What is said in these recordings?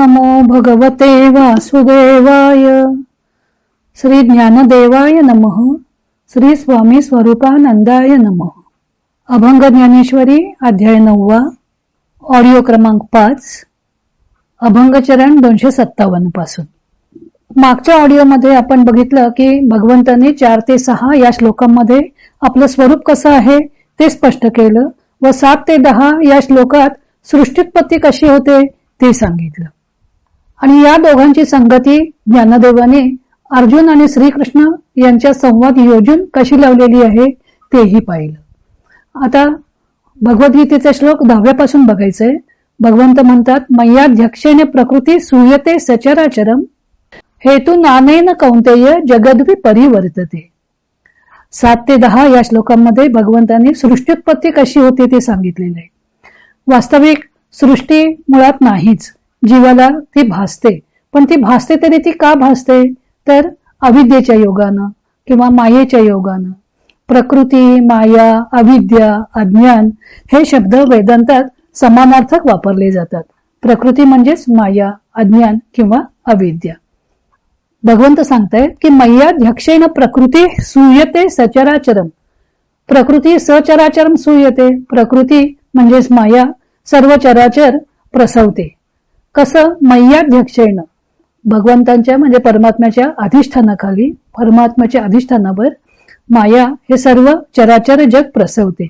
नमो भगवते वासुदेवाय श्री ज्ञानदेवाय नमः. श्री स्वामी स्वरूपानंदाय नमः. अभंग ज्ञानेश्वरी अध्याय नववा ऑडिओ क्रमांक पाच अभंगचरण दोनशे सत्तावन्नपासून. मागच्या ऑडिओमध्ये आपण बघितलं की भगवंतांनी चार ते सहा या श्लोकांमध्ये आपलं स्वरूप कसं आहे ते स्पष्ट केलं व सात ते दहा या श्लोकात सृष्टीत्पत्ती कशी होते ते सांगितलं. आणि या दोघांची संगती ज्ञानदेवाने अर्जुन आणि श्रीकृष्ण यांच्या संवाद योजून कशी लावलेली आहे तेही पाहिलं. आता भगवद्गीतेचा श्लोक दहाव्यापासून बघायचंय भगवंत म्हणतात मय्याध्यक्षेने प्रकृती सूयते सचराचरम हेतू नानेन कौंतेय जगद्वी परिवर्तते. सात ते दहा या श्लोकांमध्ये भगवंतांनी सृष्टीत्पत्ती कशी होती ते सांगितलेले आहे. वास्तविक सृष्टी मुळात नाहीच. जीवाला ती भासते. पण ती भासते तरी ती का भासते? तर अविद्येच्या योगानं किंवा मायेच्या योगानं. प्रकृती माया अविद्या अज्ञान हे शब्द वेदांतात समानार्थक वापरले जातात. प्रकृती म्हणजेच माया अज्ञान किंवा अविद्या. भगवंत सांगतायत की मय्याध्यक्षेन प्रकृती सूयते सचराचरम. प्रकृती सचराचरम सूयते. प्रकृती म्हणजेच माया सर्व चराचर प्रसवते. कसं मय्याध्यक्षेनं? भगवंतांच्या म्हणजे परमात्म्याच्या अधिष्ठानाखाली परमात्म्याच्या अधिष्ठानावर माया हे सर्व चराचर जग प्रसवते.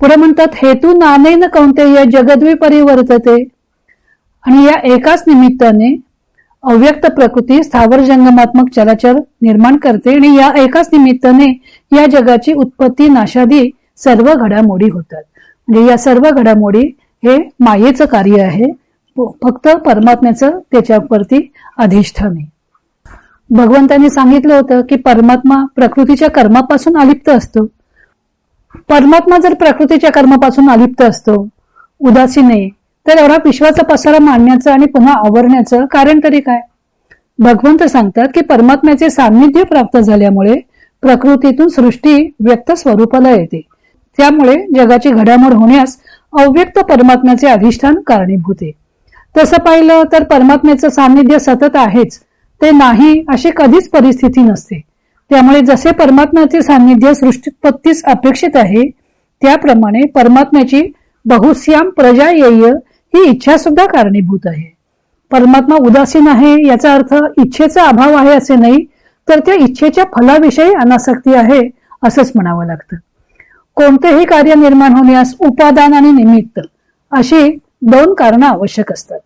पुढे म्हणतात हेतू नानेन कौंतेय जगद्वी परिवर्तते. आणि या एकाच निमित्ताने अव्यक्त प्रकृती स्थावर जंगमात्मक चराचर निर्माण करते आणि या एकाच निमित्ताने या जगाची उत्पत्ती नाशादी सर्व घडामोडी होतात. म्हणजे या सर्व घडामोडी हे मायेचं कार्य आहे. हो, फक्त परमात्म्याचं त्याच्यावरती अधिष्ठान आहे. भगवंतांनी सांगितलं होतं की परमात्मा प्रकृतीच्या कर्मापासून अलिप्त असतो. परमात्मा जर प्रकृतीच्या कर्मापासून अलिप्त असतो उदासीन आहे तर एवढा विश्वाचा पसारा मांडण्याचं आणि पुन्हा आवरण्याचं कारण तरी काय? भगवंत सांगतात की परमात्म्याचे सान्निध्य प्राप्त झाल्यामुळे प्रकृतीतून सृष्टी व्यक्त स्वरूपाला येते. त्यामुळे जगाची घडामोड होण्यास अव्यक्त परमात्म्याचे अधिष्ठान कारणीभूत आहे. तसं पाहिलं तर परमात्म्याचं सान्निध्य सतत आहेच. ते नाही अशी कधीच परिस्थिती नसते. त्यामुळे जसे परमात्म्याचे सान्निध्य सृष्टीपत्तीस अपेक्षित आहे त्याप्रमाणे परमात्म्याची बहुश्याम प्रजा येय ही इच्छा सुद्धा कारणीभूत आहे. परमात्मा उदासीन आहे याचा अर्थ इच्छेचा अभाव आहे असे नाही तर त्या इच्छेच्या फलाविषयी अनासक्ती आहे असंच म्हणावं लागतं. कोणतेही कार्य निर्माण होण्यास उपादान आणि निमित्त अशी दोन कारणं आवश्यक असतात.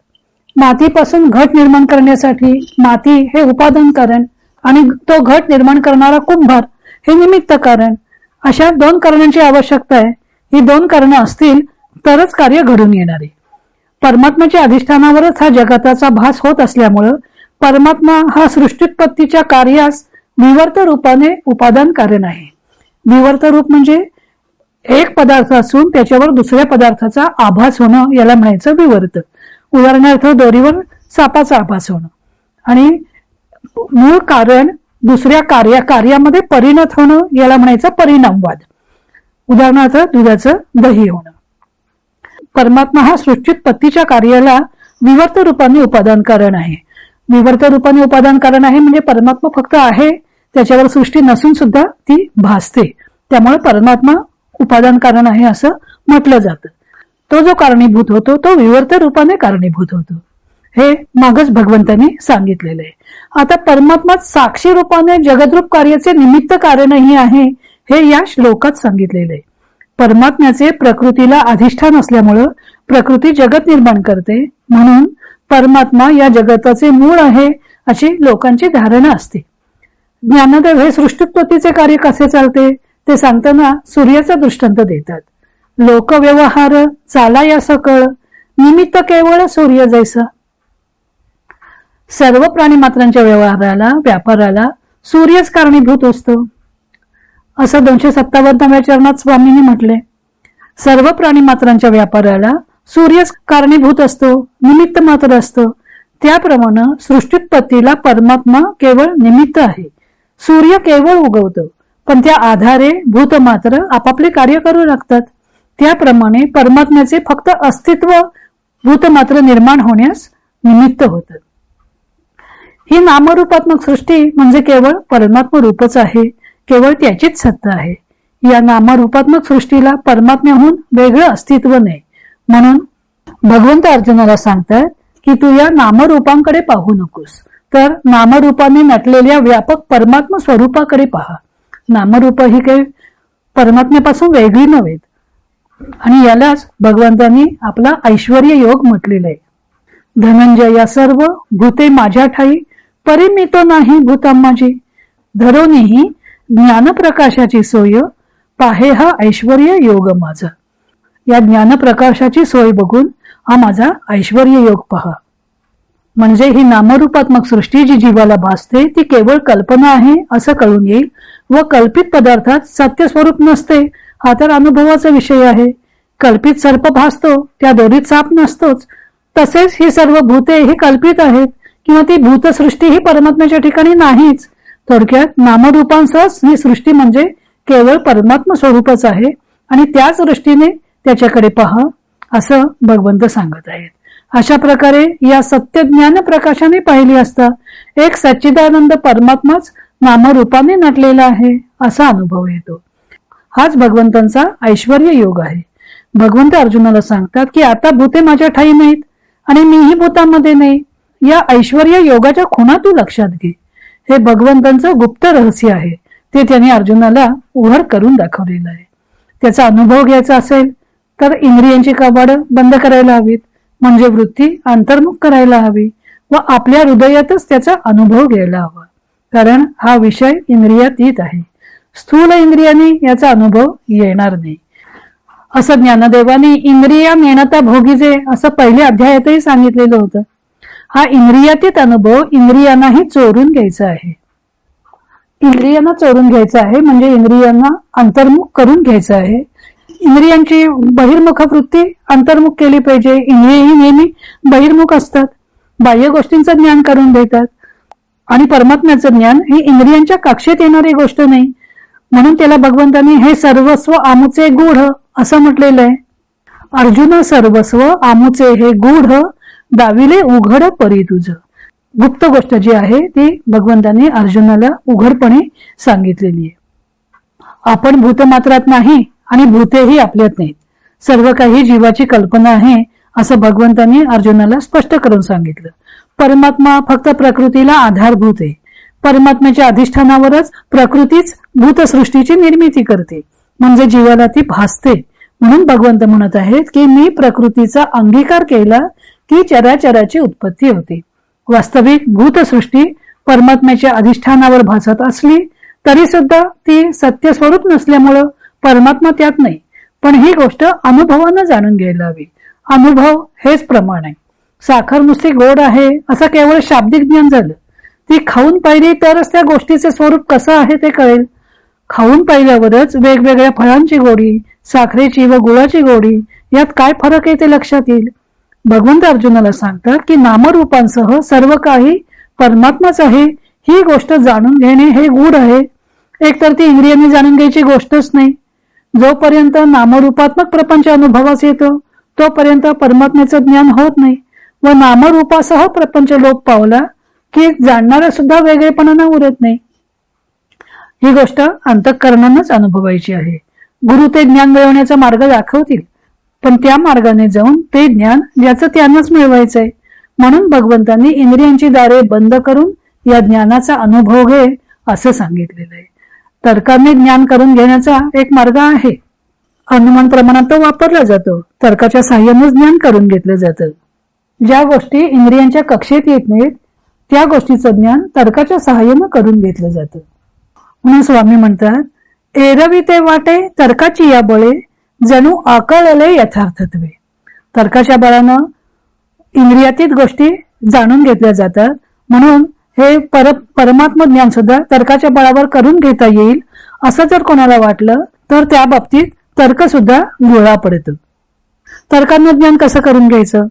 मातीपासून घट निर्माण करण्यासाठी माती हे उपादान कारण आणि तो घट निर्माण करणारा कुंभार हे निमित्त कारण. अशा दोन कारणांची आवश्यकता आहे. ही दोन कारणं असतील तरच कार्य घडून येणारे. परमात्म्याच्या अधिष्ठानावरच हा जगताचा भास होत असल्यामुळं परमात्मा हा सृष्टीत्पत्तीच्या कार्यास विवर्त रूपाने उपादान कारण आहे. विवर्त रूप म्हणजे एक पदार्थ असून त्याच्यावर दुसऱ्या पदार्थाचा आभास होणं याला म्हणायचं विवर्त. उदाहरणार्थ दोरीवर सापाचा आभास होणं आणि मूळ कारण दुसऱ्या कार्या कार्यामध्ये परिणत होणं याला म्हणायचं परिणामवाद उदाहरणार्थ दुधाचं दही होणं. परमात्मा हा सृष्टीत पत्तीच्या कार्याला विवर्त रूपाने उपादान कारण आहे. विवर्त रूपाने उपादान कारण आहे म्हणजे परमात्मा फक्त आहे त्याच्यावर सृष्टी नसून सुद्धा ती भासते. त्यामुळे परमात्मा उपादान कारण आहे असं म्हटलं जातं. तो जो कारणीभूत होतो तो विवर्त रूपाने कारणीभूत होतो. हे मागच भगवंतांनी सांगितलेलं आहे. आता परमात्मा साक्षी रूपाने जगद्रूप कार्याचे निमित्त कारणही आहे हे या श्लोकात सांगितलेले आहे. परमात्म्याचे प्रकृतीला अधिष्ठान असल्यामुळं प्रकृती जगत निर्माण करते म्हणून परमात्मा या जगताचे मूळ आहे अशी लोकांची धारणा असते. ज्ञानदेव हे सृष्टीत्पत्तीचे कार्य कसे चालते ते सांगताना सूर्याचा दृष्टांत देतात. लोकव्यवहार चाला या सकळ निमित्त केवळ सूर्य जैसा. सर्व प्राणी मात्रांच्या व्यवहाराला व्यापाराला सूर्यच कारणीभूत असतो. असं दोनशे सत्तावन्नाव्या चरणात स्वामींनी म्हटले. सर्व प्राणी मात्रांच्या व्यापाराला सूर्यच कारणीभूत असतो निमित्त मात्र असतो. त्याप्रमाणे सृष्टीत्पत्तीला परमात्मा केवळ निमित्त आहे. सूर्य केवळ उगवतो पण त्या आधारे भूत मात्र आपापले कार्य करू लागतात. त्याप्रमाणे परमात्म्याचे फक्त अस्तित्व भूत मात्र निर्माण होण्यास निमित्त होत. ही नामरूपात्मक सृष्टी म्हणजे केवळ परमात्म रूपच आहे केवळ त्याचीच सत्ता आहे. या नामरूपात्मक सृष्टीला परमात्म्याहून वेगळं अस्तित्व नाही. म्हणून भगवंत अर्जुनाला सांगतात की तू या नामरूपांकडे पाहू नकोस. तर नामरूपाने नटलेल्या व्यापक परमात्म स्वरूपाकडे पहा. नामरूप ही काही परमात्म्यापासून वेगळी नव्हेत आणि यालाच भगवंतांनी आपला ऐश्वर योग म्हटलेला आहे. धनंजय या सर्व भूते माझ्या ठाई परिमित नाही भूता माझी धरोनीही ज्ञानप्रकाशाची सोय पाहे हा ऐश्वर योग माझा. या ज्ञानप्रकाशाची सोय बघून हा माझा ऐश्वर योग पहा. म्हणजे ही नामरूपात्मक सृष्टी जी जीवाला भासते ती केवळ कल्पना आहे असं कळून येईल व कल्पित पदार्थात सत्य स्वरूप नसते हा तर अनुभवाचा विषय आहे. कल्पित सर्प भासतो त्या दोरीत साप नसतोच. तसेच ही सर्व भूते ही कल्पित आहेत किंवा ती भूतसृष्टी ही परमात्म्याच्या ठिकाणी नाहीच. थोडक्यात नामरूपांसह ही सृष्टी म्हणजे केवळ परमात्म स्वरूपच आहे. आणि त्याच दृष्टीने त्याच्याकडे पहा असं भगवंत सांगत आहेत. अशा प्रकारे या सत्य ज्ञान प्रकाशाने पाहिली असता एक सच्चिदानंद परमात्माच नामरूपाने नटलेला आहे असा अनुभव येतो. हाच भगवंतांचा ऐश्वर योग आहे. भगवंत अर्जुनाला सांगतात की आता भूते माझ्या ठाई नाहीत आणि मीही भूतामध्ये नाही. या ऐश्वर योगाच्या खुणा तू लक्षात घे. हे भगवंतांचं गुप्त रहस्य आहे. ते त्यांनी अर्जुनाला उघड करून दाखवलेलं आहे. त्याचा अनुभव घ्यायचा असेल तर इंद्रियांची कबाड बंद करायला हवीत म्हणजे वृत्ती अंतर्मुख करायला हवी व आपल्या हृदयातच त्याचा अनुभव घ्यायला हवा. कारण हा विषय इंद्रियातीत आहे. स्थूल इंद्रियाने याचा अनुभव येणार नाही. असं ज्ञानदेवाने इंद्रिया नेणता भोगीजे असं पहिल्या अध्यायातही सांगितलेलं होतं. हा इंद्रियातीत अनुभव इंद्रियांनाही चोरून घ्यायचा आहे. इंद्रियांना चोरून घ्यायचा आहे म्हणजे इंद्रियांना अंतर्मुख करून घ्यायचं आहे. इंद्रियांची बहिर्मुख वृत्ती अंतर्मुख केली पाहिजे. इंद्रियही नेहमी बहिर्मुख असतात. बाह्य गोष्टींचं ज्ञान करून देतात. आणि परमात्म्याचं ज्ञान ही इंद्रियांच्या कक्षेत येणारी गोष्ट नाही. म्हणून त्याला भगवंतांनी हे सर्वस्व आमुचे गूढ असं म्हटलेलं आहे. अर्जुन सर्वस्व आमुचे हे गूढ दाविले उघड परी तुझ. गुप्त गोष्ट जी आहे ती भगवंतांनी अर्जुनाला उघडपणे सांगितलेली आहे. आपण भूतमात्रात नाही आणि भूतेही आपल्यात नाहीत. सर्व काही जीवाची कल्पना आहे असं भगवंतांनी अर्जुनाला स्पष्ट करून सांगितलं. परमात्मा फक्त प्रकृतीला आधारभूत आहे. परमात्म्याच्या अधिष्ठानावरच प्रकृतीच भूतसृष्टीची निर्मिती करते. म्हणजे जीवाला ती भासते. म्हणून भगवंत म्हणत आहेत की मी प्रकृतीचा अंगीकार केला की चराचराची उत्पत्ती होते. वास्तविक भूतसृष्टी परमात्म्याच्या अधिष्ठानावर भासत असली तरी सुद्धा ती सत्य स्वरूप नसल्यामुळं परमात्मा त्यात नाही. पण ही गोष्ट अनुभवानं जाणून घ्यायला हवी. अनुभव हेच प्रमाण आहे. साखर नुसती गोड आहे असं केवळ शाब्दिक ज्ञान झालं. ती खाऊन पाहिली तरच त्या गोष्टीचे स्वरूप कसं आहे ते कळेल. खाऊन पाहिल्यावरच वेगवेगळ्या फळांची गोडी साखरेची व गुळाची गोडी यात काय फरक आहे ते लक्षात येईल. भगवंत अर्जुनाला सांगतात की नामरूपांसह सर्व काही परमात्माच आहे. ही गोष्ट जाणून घेणे हे गूढ आहे. एकतर ती इंद्रियांनी जाणून घ्यायची गोष्टच नाही. जोपर्यंत नामरूपात्मक प्रपंच अनुभवास येतो तोपर्यंत परमात्म्याचं ज्ञान होत नाही. व नामरूपासह प्रपंच लोप पावला की जाणणारा सुद्धा वेगळेपणानं उरत नाही. ही गोष्ट अंतःकरणानच अनुभवायची आहे. गुरु ते ज्ञान मिळवण्याचा मार्ग दाखवतील पण त्या मार्गाने जाऊन ते ज्ञान ज्याचं त्यांनाच मिळवायचंय. म्हणून भगवंतांनी इंद्रियांची दारे बंद करून या ज्ञानाचा अनुभव घे असं सांगितलेलं आहे. तर्काने ज्ञान करून घेण्याचा एक मार्ग आहे. अनुमान प्रमाणात तो वापरला जातो. तर्काच्या साह्यानेच ज्ञान करून घेतलं जातं. ज्या गोष्टी इंद्रियांच्या कक्षेत येत नाहीत त्या गोष्टीचं ज्ञान तर्काच्या सहाय्यानं करून घेतलं जातं. म्हणून स्वामी म्हणतात एरवी ते वाटे तर्काची या बळे जणू आकळले यथार्थत्वे. तर्काच्या बळानं इंद्रियातीत गोष्टी जाणून घेतल्या जातात. म्हणून हे पर परमात्म ज्ञान सुद्धा तर्काच्या बळावर करून घेता येईल असं जर कोणाला वाटलं तर त्या बाबतीत तर्क सुद्धा गोळा पडतो. तर्कांना ज्ञान कसं करून घ्यायचं?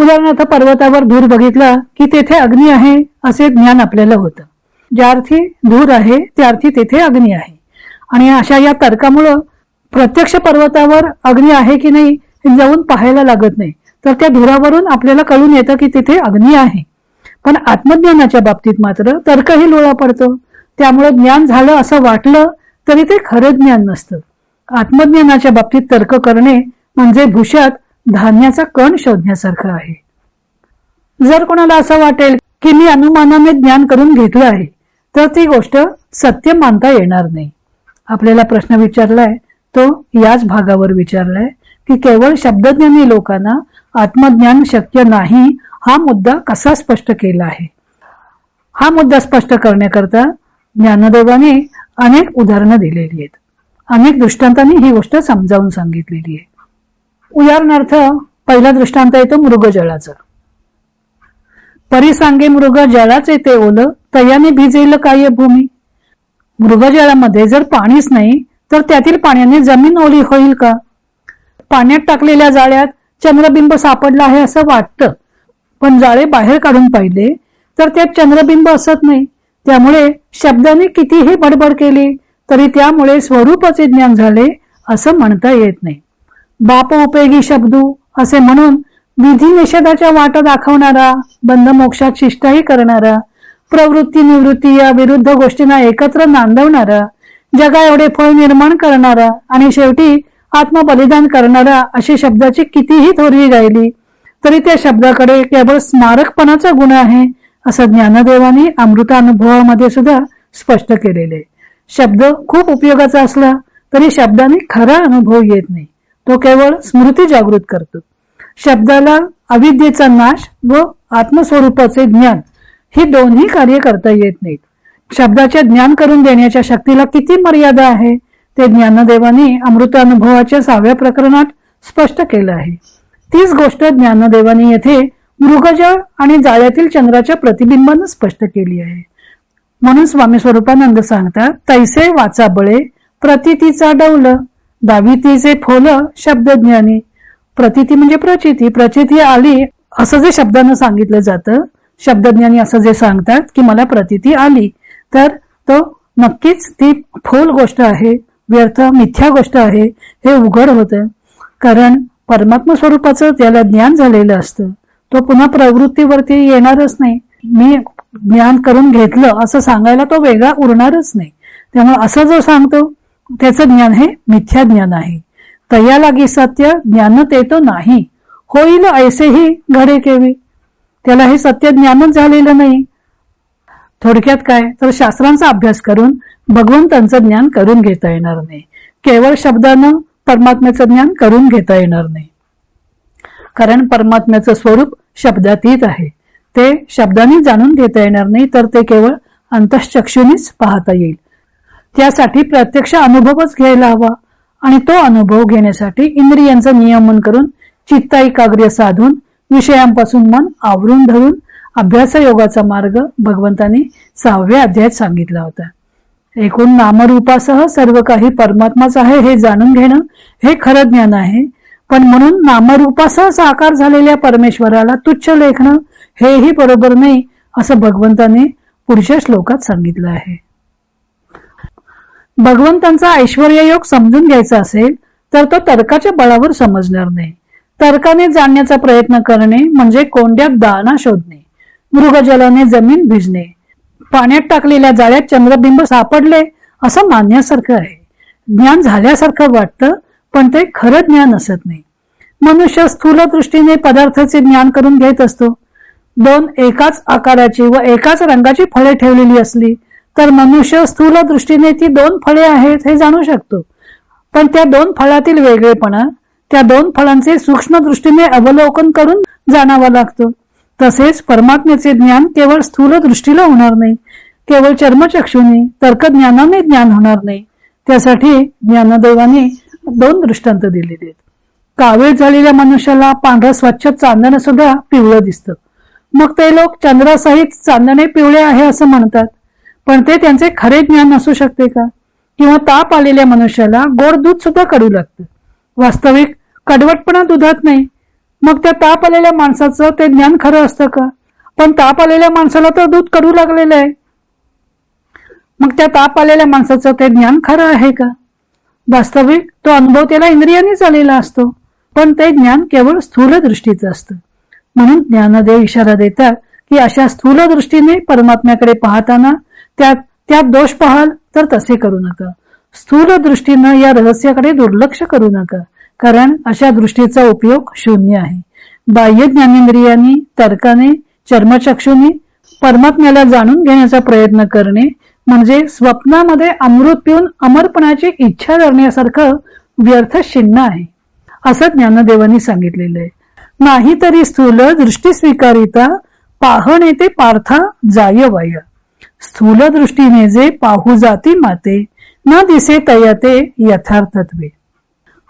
उदाहरणार्थ पर्वतावर धूर बघितला की तेथे अग्नी आहे असे ज्ञान आपल्याला होतं. ज्या अर्थी धूर आहे त्या अर्थी तेथे अग्नी आहे. आणि अशा या तर्कामुळं प्रत्यक्ष पर्वतावर अग्नी आहे की नाही हे जाऊन पाहायला लागत नाही. तर त्या धुरावरून आपल्याला कळून येतं की तिथे अग्नी आहे. पण आत्मज्ञानाच्या बाबतीत मात्र तर्कही लोळा पडतो. त्यामुळे ज्ञान झालं असं वाटलं तरी ते खरं ज्ञान नसतं. आत्मज्ञानाच्या बाबतीत तर्क करणे म्हणजे भूषात धान्याचा कण शोधण्यासारखं आहे. जर कोणाला असं वाटेल की मी अनुमानाने ज्ञान करून घेतलं आहे तर ती गोष्ट सत्य मानता येणार नाही. आपल्याला प्रश्न विचारलाय तो याच भागावर विचारलाय की केवळ शब्दज्ञानी लोकांना आत्मज्ञान शक्य नाही हा मुद्दा कसा स्पष्ट केला आहे? हा मुद्दा स्पष्ट करण्याकरता ज्ञानदेवाने अनेक उदाहरणं दिलेली आहेत. अनेक दृष्टांतांनी ही गोष्ट समजावून सांगितलेली आहे. उदाहरणार्थ पहिला दृष्टांत येतो मृगजळाचा परिसांगे मृग जळाचे ते ओल तयाने भिजेल काय भूमी. मृगजळामध्ये जर पाणीच नाही तर त्यातील पाण्याने जमीन ओली होईल का? पाण्यात टाकलेल्या जाळ्यात चंद्रबिंब सापडला आहे असं वाटतं. पण जाळे बाहेर काढून पाहिले तर त्यात चंद्रबिंब असत नाही. त्यामुळे शब्दाने कितीही बडबड केली तरी त्यामुळे स्वरूपाचे ज्ञान झाले असं म्हणता येत नाही. बाप उपयोगी शब्दू असे म्हणून विधी निषेधाच्या वाटा दाखवणारा बंद मोक्षात शिष्टाही करणारा प्रवृत्ती निवृत्ती या विरुद्ध गोष्टींना एकत्र नांदवणारा जगा एवढे फळ निर्माण करणारा आणि शेवटी आत्मबलिदान करणारा अशी शब्दाची कितीही थोरवी गायली तरी त्या शब्दाकडे केवळ स्मारकपणाचा गुण आहे असं ज्ञानदेवानी अमृतानुभवामध्ये सुद्धा स्पष्ट केलेले. शब्द खूप उपयोगाचा असला तरी शब्दाने खरा अनुभव येत नाही. तो केवळ स्मृती जागृत करतो. शब्दाला अविद्येचा नाश व आत्मस्वरूपाचे ज्ञान ही दोन्ही कार्य करता येत नाहीत. शब्दाचे ज्ञान करून देण्याच्या शक्तीला किती मर्यादा आहे ते ज्ञानदेवाने अमृतानुभवाच्या सहाव्या प्रकरणात स्पष्ट केलं आहे. तीच गोष्ट ज्ञानदेवाने येथे मृगजळ आणि जाळ्यातील चंद्राच्या प्रतिबिंबानं स्पष्ट केली आहे. म्हणून स्वामी स्वरूपानंद सांगतात तैसे वाचा बळे प्रतितीचा डवलं दावितीचे फोल शब्दज्ञानी. प्रतिती म्हणजे प्रचिती. प्रचिती आली असं जे शब्दानं सांगितलं जातं शब्दज्ञानी असं जे सांगतात की मला प्रतिती आली तर तो नक्कीच ती फोल गोष्ट आहे व्यर्थ मिथ्या गोष्ट आहे हे उघड होतं. कारण परमात्मा स्वरूपाचं त्याला ज्ञान झालेलं असतं तो पुन्हा प्रवृत्तीवरती येणारच नाही. मी ज्ञान करून घेतलं असं सांगायला तो वेगळा उरणारच नाही. त्यामुळे असं जो सांगतो त्याचं ज्ञान हे? मिथ्या ज्ञान आहे. तया लागी सत्य ज्ञान ते तो नाही. होईल ऐसेही घडे केवी. त्याला हे सत्य ज्ञानच झालेलं नाही. थोडक्यात काय? तर शास्त्रांचा अभ्यास करून भगवंतांचं ज्ञान करून घेता येणार नाही. केवळ शब्दानं परमात्म्याचं ज्ञान करून घेता येणार नाही. कारण परमात्म्याचं स्वरूप शब्दातीत आहे. ते शब्दाने जाणून घेता येणार नाही तर ते केवळ अंतश्चक्षुनीच पाहता येईल. त्यासाठी प्रत्यक्ष अनुभवच घ्यायला हवा आणि तो अनुभव घेण्यासाठी इंद्रियांचं नियमन करून चित्ता एकाग्र्य साधून विषयांपासून मन आवरून धरून अभ्यास योगाचा मार्ग भगवंतांनी सहाव्या अध्यायात सांगितला होता. एकूण नामरूपासह सर्व काही परमात्माच आहे हे जाणून घेणं हे खरं ज्ञान आहे. पण म्हणून नामरूपासह साकार झालेल्या परमेश्वराला तुच्छ लेखणं हेही बरोबर नाही असं भगवंताने पुढच्या श्लोकात सांगितलं आहे. भगवंतांचा ऐश्वर्ययोग योग समजून घ्यायचा असेल तर तो तर्काच्या बळावर समजणार नाही. तर्काने जाणण्याचा प्रयत्न करणे म्हणजे कोंड्यात दाणा शोधणे मृगजलाने जमीन भिजणे पाण्यात टाकलेल्या जाळ्यात चंद्रबिंब सापडले असं मानण्यासारखं आहे. ज्ञान झाल्यासारखं वाटतं पण ते खरं ज्ञान असत नाही. मनुष्य स्थूल दृष्टीने पदार्थाचे ज्ञान करून घेत असतो. दोन एकाच आकाराची व एकाच रंगाची फळे ठेवलेली असली तर मनुष्य स्थूल दृष्टीने ती दोन फळे आहेत हे जाणू शकतो. पण त्या दोन फळातील वेगळेपणा त्या दोन फळांचे सूक्ष्म दृष्टीने अवलोकन करून जाणावं लागतं. तसेच परमात्म्याचे ज्ञान केवळ स्थूल दृष्टीला होणार नाही. केवळ चर्मचक्षुने तर्कज्ञानाने ज्ञान होणार नाही. त्यासाठी ज्ञानदेवाने दोन दृष्टांत दिलेले आहेत. कावीळ झालेल्या मनुष्याला पांढरं स्वच्छ चांदणं सुद्धा पिवळं दिसतं. मग ते लोक चंद्रासहित चांदणे पिवळे आहे असं म्हणतात. पण ते त्यांचे खरे ज्ञान असू शकते का? किंवा ताप आलेल्या मनुष्याला गोड दूध सुद्धा कडू लागतं. वास्तविक कडवटपणा दुधात नाही. मग त्या ताप आलेल्या माणसाचं ते ज्ञान खरं असतं का? पण ताप आलेल्या माणसाला तर दूध कडू लागलेलं आहे. मग त्या ताप आलेल्या माणसाचं ते ज्ञान खरं आहे का? वास्तविक तो अनुभव त्याला इंद्रियानेच आलेला असतो पण ते ज्ञान केवळ स्थूल दृष्टीचं असतं. म्हणून ज्ञानदेव इशारा देतात की अशा स्थूल दृष्टीने परमात्म्याकडे पाहताना त्यात त्यात दोष पाहाल तर तसे करू नका. स्थूल दृष्टीनं या रहस्याकडे दुर्लक्ष करू नका कारण अशा दृष्टीचा उपयोग शून्य आहे. बाह्य ज्ञानेंद्रियांनी तर्काने चर्मचक्षुनी परमात्म्याला जाणून घेण्याचा प्रयत्न करणे म्हणजे स्वप्नामध्ये अमृत पिऊन अमरपणाची इच्छा धरण्यासारखं व्यर्थ शिन्न आहे असं ज्ञानदेवांनी सांगितलेलं आहे. नाहीतरी स्थूल दृष्टी स्वीकारिता पाहणे ते पार्था जाय वाय स्थूल दृष्टीने जे पाहू जाती माते न दिसे तयाते यथार्थत्वे.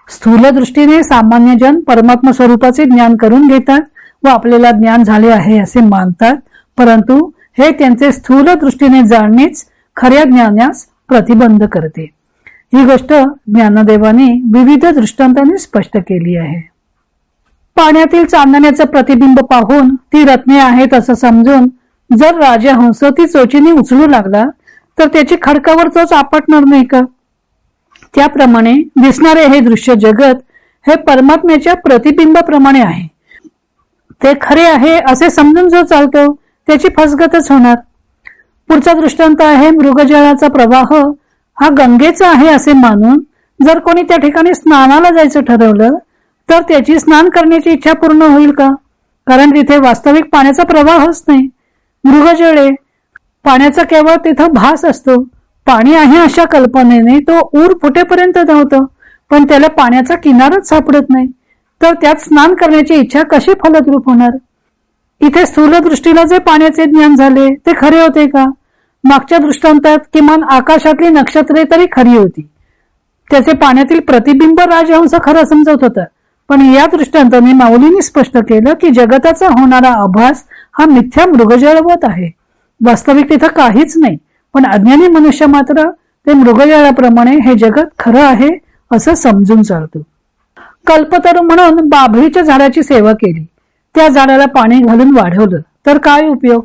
स्थूल दृष्टीने सामान्य जन परमात्मा स्वरूपाचे ज्ञान करून घेतात व आपल्याला ज्ञान झाले आहे असे मानतात परंतु हे त्यांचे स्थूल दृष्टीने जाणणेच खऱ्या ज्ञानास प्रतिबंध करते. ही गोष्ट ज्ञानदेवाने विविध दृष्टांताने स्पष्ट केली आहे. पाण्यातील चांदण्याचं प्रतिबिंब पाहून ती रत्ने आहेत असं समजून जर राजहंस ती चोचीने उचलू लागला तर त्याची खडकावर चोच आपटणार नाही का? त्याप्रमाणे दिसणारे हे दृश्य जगत हे परमात्म्याच्या प्रतिबिंबाप्रमाणे आहे. ते खरे आहे असे समजून जो चालतो त्याची फसगतच होणार. पुढचा दृष्टांत आहे मृगजळाचा प्रवाह. हा गंगेचा आहे असे मानून जर कोणी त्या ठिकाणी स्नानाला जायचं ठरवलं तर त्याची स्नान करण्याची इच्छा पूर्ण होईल का? कारण तिथे वास्तविक पाण्याचा प्रवाहच नाही. मृगजळे. पाण्याचा केवळ तिथं भास असतो. पाणी आहे अशा कल्पनेने तो ऊर फुटेपर्यंत धावतो. पण त्याला पाण्याचा किनारच सापडत नाही. तर त्यात स्नान करण्याची इच्छा कशी फलद्रूप होणार? इथे स्थूल दृष्टीला जे पाण्याचे ज्ञान झाले ते खरे होते का? मागच्या दृष्टांतात किमान आकाशातली नक्षत्रे तरी खरी होती. त्याचे पाण्यातील प्रतिबिंब राजहंस खरं समजत होता. पण या दृष्टांताने माऊलींनी स्पष्ट केलं की जगताचा होणारा आभास हा मिथ्या मृगजळवत आहे. वास्तविक तिथं काहीच नाही पण अज्ञानी मनुष्य मात्र ते मृगजळाप्रमाणे हे जगत खरं आहे असं समजून चालतो. कल्पतरू म्हणून बाभळीच्या झाडाची सेवा केली. त्या झाडाला पाणी घालून वाढवलं. तर काय उपयोग?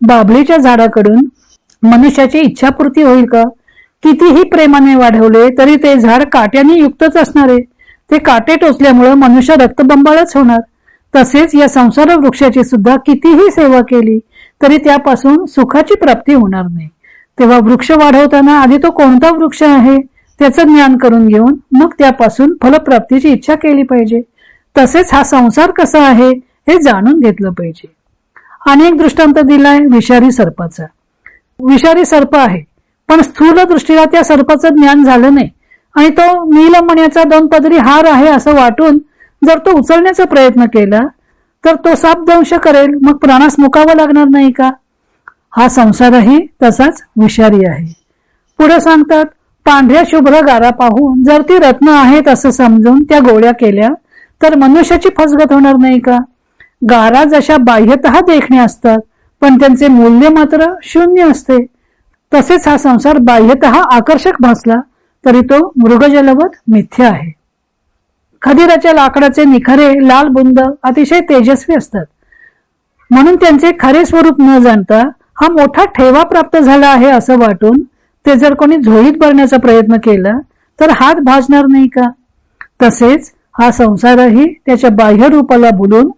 बाभळीच्या झाडाकडून मनुष्याची इच्छापूर्ती होईल का? कितीही प्रेमाने वाढवले तरी ते झाड काट्याने युक्तच असणार. आहे ते काटे टोचल्यामुळे मनुष्य रक्तबंबाळच होणार. तसेच या संसार वृक्षाची सुद्धा कितीही सेवा केली तरी त्यापासून सुखाची प्राप्ती होणार नाही. तेव्हा वृक्ष वाढवताना आधी तो कोणता वृक्ष आहे त्याचं ज्ञान करून घेऊन मग त्यापासून फलप्राप्तीची इच्छा केली पाहिजे. तसेच हा संसार कसा आहे हे जाणून घेतलं पाहिजे. अनेक दृष्टांत दिलाय विषारी सर्पाचा. विषारी सर्प आहे पण स्थूल दृष्टीला त्या सर्पाचं ज्ञान झालं नाही. आणि तो नीलमण्याचा दोन पदरी हार आहे असं वाटून जर तो उचलण्याचा प्रयत्न केला तर तो सापदंश करेल. मग प्राणास मुकावं लागणार नाही का? हा संसारही तसाच विषारी आहे. पुढे सांगतात पांढऱ्या शुभ्र गारा पाहून जर ती रत्न आहेत असं समजून त्या गोळ्या केल्या तर मनुष्याची फसगत होणार नाही का? गारा जशा बाह्यत देखणे असतात पण त्यांचे मूल्य मात्र शून्य असते. तसेच हा संसार बाह्यत आकर्षक भासला तरी तो मृगजलवत मिथ्य आहे. खदिराच्या लाकडाचे निखरे लाल बुंद अतिशय तेजस्वी असतात. म्हणून त्यांचे खरे स्वरूप न जाणता हा मोठा ठेवा प्राप्त झाला आहे असं वाटून ते जर कोणी झोळीत भरण्याचा प्रयत्न केला तर हात भाजणार नाही का? तसेच हा संसारही त्याच्या बाह्य रूपाला बोलून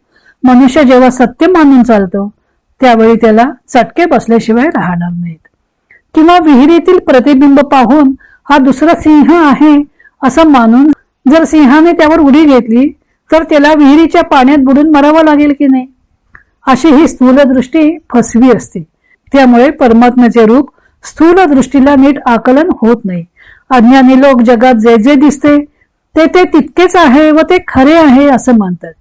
मनुष्य जेव्हा सत्य मानून चालतो त्यावेळी त्याला चटके बसल्याशिवाय राहणार नाहीत. किंवा विहिरीतील प्रतिबिंब पाहून हा दुसरा सिंह आहे असं मानून जर सिंहाने त्यावर उडी घेतली तर त्याला विहिरीच्या पाण्यात बुडून मरावं लागेल की नाही? अशी ही स्थूल दृष्टी फसवी असते. त्यामुळे परमात्म्याचे रूप स्थूल दृष्टीला नीट आकलन होत नाही. अज्ञानी लोक जगात जे जे दिसते ते ते तितकेच आहे व ते खरे आहे असं मानतात.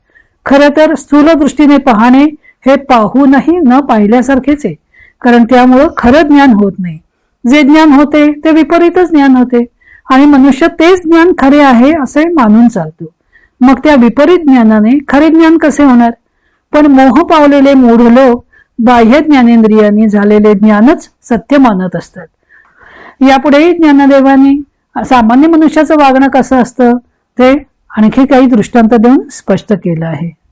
खर तर स्थूल दृष्टीने पाहणे हे पाहूनही न पाहिल्यासारखेच आहे कारण त्यामुळं खरं ज्ञान होत नाही. जे ज्ञान होते ते विपरीतच ज्ञान होते. आणि मनुष्य तेच ज्ञान खरे आहे असे मानून चालतो. मग त्या विपरीत ज्ञानाने खरे ज्ञान कसे होणार? पण मोह पावलेले मूढ लोक बाह्य ज्ञानेंद्रियांनी झालेले ज्ञानच सत्य मानत असतात. यापुढेही ज्ञानदेवानी सामान्य मनुष्याचं वागणं कसं असतं? ते आणखी काही दृष्टांत देऊन स्पष्ट केलं आहे.